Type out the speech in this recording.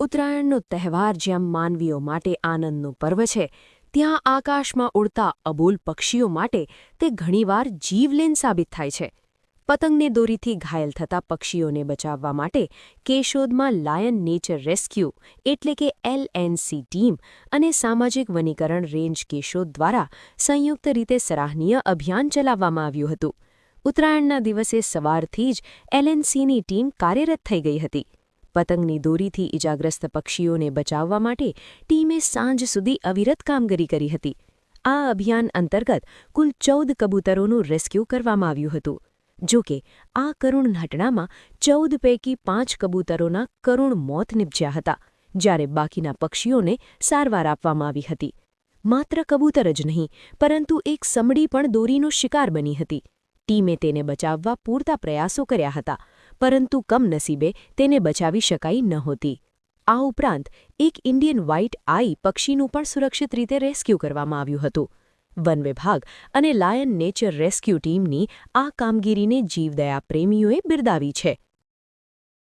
ઉત્તરાયણનો તહેવાર જ્યાં માનવીઓ માટે આનંદનું પર્વ છે, ત્યાં આકાશમાં ઉડતા અબોલ પક્ષીઓ માટે તે ઘણીવાર જીવલેન સાબિત થાય છે. પતંગને દોરીથી ઘાયલ થતા પક્ષીઓને બચાવવા માટે કેશોદમાં લાયન નેચર રેસ્ક્યુ એટલે કે એલએનસી ટીમ અને સામાજિક વનીકરણ રેન્જ કેશોદ દ્વારા સંયુક્ત રીતે સરાહનીય અભિયાન ચલાવવામાં આવ્યું હતું. ઉત્તરાયણના દિવસે સવારથી જ એલએનસીની ટીમ કાર્યરત થઈ ગઈ હતી. પતંગની દોરીથી ઇજાગ્રસ્ત પક્ષીઓને બચાવવા માટે ટીમે સાંજ સુધી અવિરત કામગીરી કરી હતી. આ અભિયાન અંતર્ગત કુલ ચૌદ કબૂતરોનું રેસ્ક્યુ કરવામાં આવ્યું હતું. જોકે આ કરુણ ઘટનામાં ચૌદ પૈકી પાંચ કબૂતરોના કરુણ મોત નિપજ્યા હતા, જ્યારે બાકીના પક્ષીઓને સારવાર આપવામાં આવી હતી. માત્ર કબૂતર જ નહીં, પરંતુ એક સમડી પણ દોરીનો શિકાર બની હતી. ટીમે તેને બચાવવા પૂરતા પ્રયાસો કર્યા હતા. પરંતુ કમનસીબે તેને બચાવી શકાઈ નહોતી આ ઉપરાંત, એક ઇન્ડિયન વ્હાઇટ આઈ પક્ષીનું પણ સુરક્ષિત રીતે રેસ્ક્યુ કરવામાં આવ્યું હતું. વન વિભાગ અને લાયન નેચર રેસ્ક્યુ ટીમની આ કામગીરીને જીવદયા પ્રેમીઓએ બિરદાવી છે.